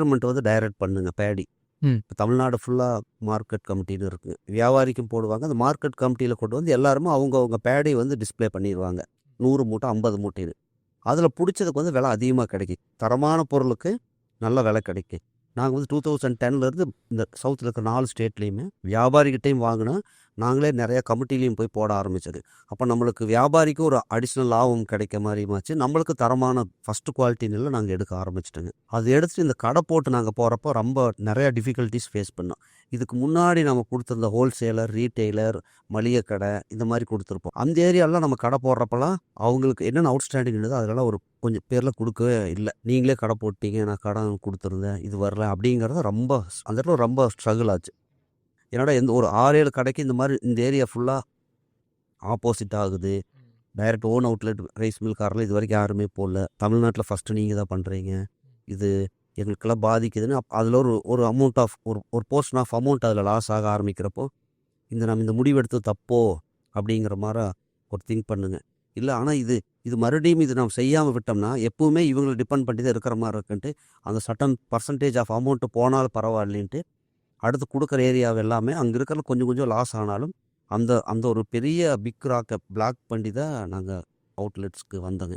Government வந்து direct பண்ணுங்க பேடி. இப்போ தமிழ்நாடு ஃபுல்லாக மார்க்கெட் கமிட்டின்னு இருக்குது வியாபாரிக்கும் போடுவாங்க. அந்த மார்க்கெட் கமிட்டியில் கொண்டு வந்து எல்லாருமே அவங்க அவங்க பேடி வந்து டிஸ்ப்ளே பண்ணிடுவாங்க நூறு மூட்டை ஐம்பது மூட்டைன்னு அதில் பிடிச்சதுக்கு வந்து விலை அதிகமாக கிடைக்கும். தரமான பொருளுக்கு நல்ல விலை கிடைக்கும். நாங்கள் வந்து டூ தௌசண்ட் டென்லேருந்து இந்த சவுத்தில் இருக்கிற நாலு ஸ்டேட்லேயுமே வியாபாரிகிட்டையும் வாங்கினா நாங்களே நிறைய கமிட்டிலையும் போய் போட ஆரம்பிச்சது. அப்போ நம்மளுக்கு வியாபாரிக்கு ஒரு அடிஷ்னல் லாபம் கிடைக்க மாதிரியுமாச்சு நம்மளுக்கு தரமான ஃபஸ்ட்டு குவாலிட்டி நெல்லை நாங்கள் எடுக்க ஆரம்பிச்சிட்டோங்க. அது எடுத்துட்டு இந்த கடை போட்டு நாங்கள் போகிறப்போ ரொம்ப நிறைய டிஃபிகல்ட்டிஸ் ஃபேஸ் பண்ணோம். இதுக்கு முன்னாடி நம்ம கொடுத்துருந்த ஹோல்சேலர் ரீட்டெய்லர் மளிகை கடை இந்த மாதிரி கொடுத்துருப்போம். அந்த ஏரியாலாம் நம்ம கடை போடுறப்பெல்லாம் அவங்களுக்கு என்னென்ன அவுட்ஸ்டாண்டிங் இருந்ததோ அதெல்லாம் ஒரு கொஞ்சம் பேரில் கொடுக்கவே இல்லை. நீங்களே கடை போட்டீங்க நான் கடன் கொடுத்துருந்தேன் இது வரல அப்படிங்கிறத ரொம்ப அந்த இடத்துல ரொம்ப ஸ்ட்ரகிள் ஆச்சு. என்னடா எந்த ஒரு ஆறு ஏழு கடைக்கு இந்த மாதிரி இந்த ஏரியா ஃபுல்லாக ஆப்போசிட் ஆகுது. Direct own outlet rice mill காரில் இது வரைக்கும் யாருமே போடல. தமிழ்நாட்டில் ஃபஸ்ட்டு நீங்கள் தான் பண்ணுறீங்க இது எங்களுக்கெல்லாம் பாதிக்குதுன்னு அப் அதில் ஒரு ஒரு அமௌண்ட் ஆஃப் ஒரு ஒரு போர்ஷன் ஆஃப் அமௌண்ட் அதில் லாஸ் ஆக ஆரம்பிக்கிறப்போ இந்த நம்ம இந்த முடிவெடுத்து தப்போ அப்படிங்கிற மாதிரி ஒரு திங்க் பண்ணுங்க. இல்லை ஆனால் இது இது மறுபடியும் இது நம்ம செய்யாமல் விட்டோம்னா எப்பவுமே இவங்களை டிபெண்ட் பண்ணி தான் இருக்கிற மாதிரி இருக்குன்ட்டு அந்த சட்டன் பர்சன்டேஜ் ஆஃப் அமௌண்ட்டு போனாலும் பரவாயில்லைன்ட்டு அடுத்து கொடுக்குற ஏரியாவை எல்லாமே அங்கே இருக்கிற கொஞ்சம் கொஞ்சம் லாஸ் ஆனாலும் அந்த அந்த ஒரு பெரிய பிக் ராக்கை பிளாக் பண்ணி தான் நாங்கள் அவுட்லெட்ஸ்க்கு வந்தோங்க